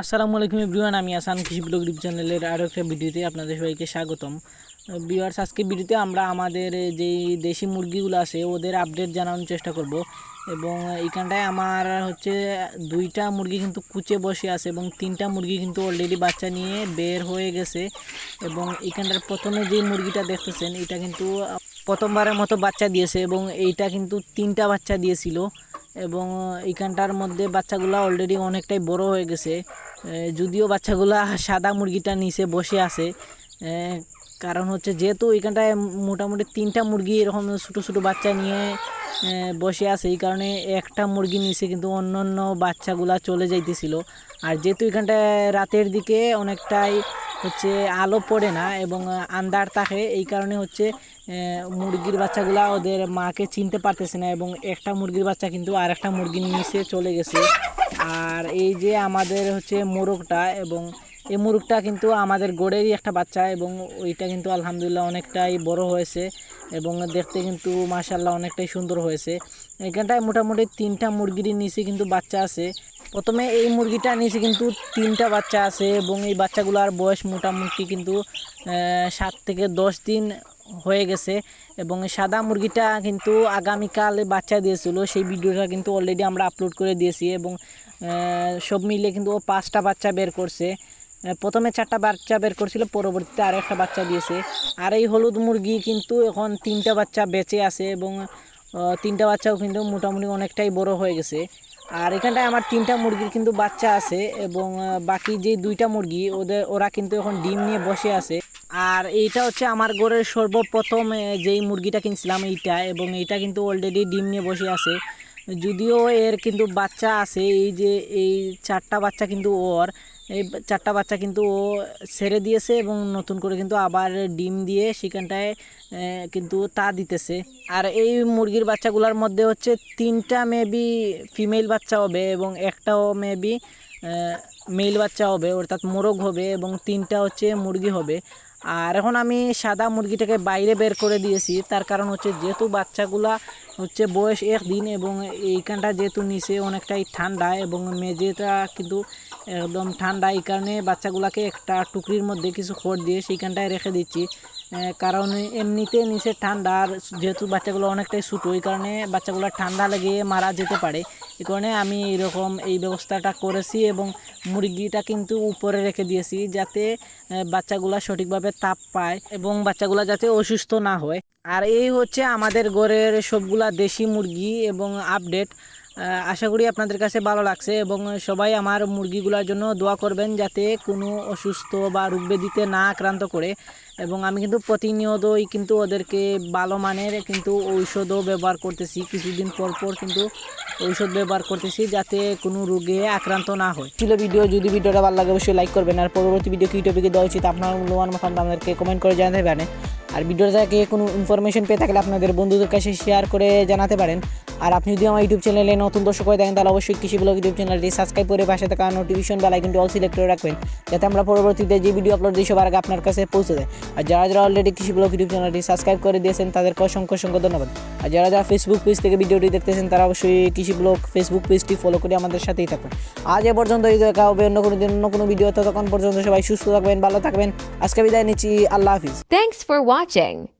আসসালামু আলাইকুম এভরিওয়ান, আমি আসান কৃষি ব্লগ ইউটিউব চ্যানেলের আরও একটা ভিডিওতে আপনাদের সবাইকে স্বাগতম। ভিউয়ার্স আজকে ভিডিওতে আমরা আমাদের যেই দেশি মুরগিগুলো আছে, ওদের আপডেট জানানোর চেষ্টা করব। এবং এইখানটায় আমার হচ্ছে দুইটা মুরগি কিন্তু কুচে বসে আছে এবং তিনটা মুরগি কিন্তু অলরেডি বাচ্চা নিয়ে বের হয়ে গেছে। এবং এইখানটার প্রথমে যে মুরগিটা দেখতেছেন, এটা কিন্তু প্রথমবারের মতো বাচ্চা দিয়েছে এবং এইটা কিন্তু তিনটা বাচ্চা দিয়েছিল। এবং এইখানটার মধ্যে বাচ্চাগুলা অলরেডি অনেকটাই বড় হয়ে গেছে। যদিও বাচ্চাগুলা সাদা মুরগিটা নিচে বসে আছে কারণ হচ্ছে যেহেতু এইখানটায় মোটামুটি তিনটা মুরগি এরকম ছোটো ছোটো বাচ্চা নিয়ে বসে আছে, এই কারণে একটা মুরগি নিচে কিন্তু অন্য অন্য বাচ্চাগুলা চলে যাইতেছিল। আর যেহেতু এখানটায় রাতের দিকে অনেকটাই হচ্ছে আলো পড়ে না এবং আন্দার থাকে। এই কারণে হচ্ছে মুরগির বাচ্চাগুলা ওদের মাকে চিনতে পারতেছে না এবং একটা মুরগির বাচ্চা কিন্তু আর একটা মুরগির নিচে চলে গেছে। আর এই যে আমাদের হচ্ছে মোরগটা এবং এই মুরগটা কিন্তু আমাদের গোড়েরই একটা বাচ্চা এবং ওইটা কিন্তু আলহামদুলিল্লাহ অনেকটাই বড় হয়েছে এবং দেখতে কিন্তু মাশাল্লাহ অনেকটাই সুন্দর হয়েছে। এখানটায় মোটামুটি তিনটা মুরগির নিচে কিন্তু বাচ্চা আছে। প্রথমে এই মুরগিটা নিচে কিন্তু তিনটা বাচ্চা আছে এবং এই বাচ্চাগুলোর বয়স মোটামুটি কিন্তু সাত থেকে দশ দিন হয়ে গেছে এবং সাদা মুরগিটা কিন্তু আগামীকাল বাচ্চা দিয়েছিল। সেই ভিডিওটা কিন্তু অলরেডি আমরা আপলোড করে দিয়েছি এবং সব মিলে কিন্তু ও পাঁচটা বাচ্চা বের করছে। প্রথমে চারটা বাচ্চা বের করছিল, পরবর্তীতে আর একটা বাচ্চা দিয়েছে। আর এই হলুদ মুরগি কিন্তু এখন তিনটা বাচ্চা বেঁচে আছে এবং তিনটা বাচ্চাও কিন্তু মোটামুটি অনেকটাই বড় হয়ে গেছে। আর এখানটায় আমার তিনটা মুরগির কিন্তু বাচ্চা আছে এবং বাকি যে দুইটা মুরগি, ওদের, ওরা কিন্তু এখন ডিম নিয়ে বসে আছে। আর এইটা হচ্ছে আমার ঘরের সর্বপ্রথম যেই মুরগিটা কিনছিলাম এইটা, এবং এইটা কিন্তু অলরেডি ডিম নিয়ে বসে আছে। যদিও এর কিন্তু বাচ্চা আছে, এই যে, এই চারটা বাচ্চা কিন্তু ওর এই চারটা বাচ্চা কিন্তু ও ছেড়ে দিয়েছে এবং নতুন করে কিন্তু আবার ডিম দিয়ে সেখানটায় কিন্তু তা দিতেছে। আর এই মুরগির বাচ্চাগুলোর মধ্যে হচ্ছে তিনটা মেবি ফিমেল বাচ্চা হবে এবং একটাও মেবি মেল বাচ্চা হবে, অর্থাৎ মোরগ হবে এবং তিনটা হচ্ছে মুরগি হবে। আর এখন আমি সাদা মুরগিটাকে বাইরে বের করে দিয়েছি, তার কারণ হচ্ছে যেহেতু বাচ্চাগুলা হচ্ছে বয়স একদিন এবং এইখানটা যেহেতু নিচে অনেকটাই ঠান্ডা এবং মেঝেটা কিন্তু একদম ঠান্ডা, এই কারণে বাচ্চাগুলাকে একটা টুকরির মধ্যে কিছু খড় দিয়ে সেইখানটায় রেখে দিচ্ছি। কারণ এমনিতে নিচে ঠান্ডা, আর যেহেতু বাচ্চাগুলো অনেকটাই ছোটো, এই কারণে বাচ্চাগুলো ঠান্ডা লেগে মারা যেতে পারে। এই কারণে আমি এরকম এই ব্যবস্থাটা করেছি এবং মুরগিটা কিন্তু উপরে রেখে দিয়েছি যাতে বাচ্চাগুলা সঠিকভাবে তাপ পায় এবং বাচ্চাগুলা যাতে অসুস্থ না হয়। আর এই হচ্ছে আমাদের ঘরের সবগুলা দেশি মুরগি এবং আপডেট। আশা করি আপনাদের কাছে ভালো লাগছে এবং সবাই আমার মুরগিগুলোর জন্য দোয়া করবেন যাতে কোনো অসুস্থ বা রোগ ব্যাধিতে না আক্রান্ত করে। এবং আমি কিন্তু প্রতিনিয়তই কিন্তু ওদেরকে ভালো মানের কিন্তু ঔষধও ব্যবহার করতেছি। কিছুদিন পর পর কিন্তু ঔষধ ব্যবহার করতেছি যাতে কোনো রোগে আক্রান্ত না হয়। ছিল ভিডিও, যদি ভিডিওটা ভালো লাগে অবশ্যই লাইক করবেন। আর পরবর্তী ভিডিও কী টপিকে দেওয়া উচিত আপনার মূল্যবান মতামত আমাদেরকে কমেন্ট করে জানাতে পারেন। আর ভিডিওটা থেকে কোনো ইনফরমেশন পেয়ে থাকলে আপনাদের বন্ধুদের কাছে শেয়ার করে জানাতে পারেন। আর আপনি যদি আমার ইউটিউব চ্যানেলে নতুন দর্শক হয়ে থাকেন, তাহলে অবশ্যই কৃষি ব্লগ ইউটিউব চ্যানেলটি সাবস্ক্রাইব করে পাশে থাকা নোটিফিকেশন বেল আইকনটি অল সিলেক্ট করে রাখবেন, যাতে আমরা পরবর্তীতে যে ভিডিও আপলোড দিই, সবার আগে আপনার কাছে পৌঁছে যায়। আর যারা যারা অলরেডি কৃষি ব্লগ ইউটিউব চ্যানেলটি সাবস্ক্রাইব করে দিয়েছেন, তাদেরকে অসংখ্য অসংখ্য ধন্যবাদ। আর যারা যারা ফেসবুক পেজ থেকে ভিডিওটি দেখতেছেন, তারা অবশ্যই কৃষি ব্লগ ফেসবুক পেজটি ফলো করে আমাদের সাথেই থাকবেন আজ এ পর্যন্ত দেখা হবে, অন্য কোনো দিন, অন্য কোনো ভিডিও ততক্ষণ পর্যন্ত সবাই সুস্থ থাকবেন, ভালো থাকবেন। আজকে বিদায় নিচ্ছি, আল্লাহ হাফিজ। Thanks for watching.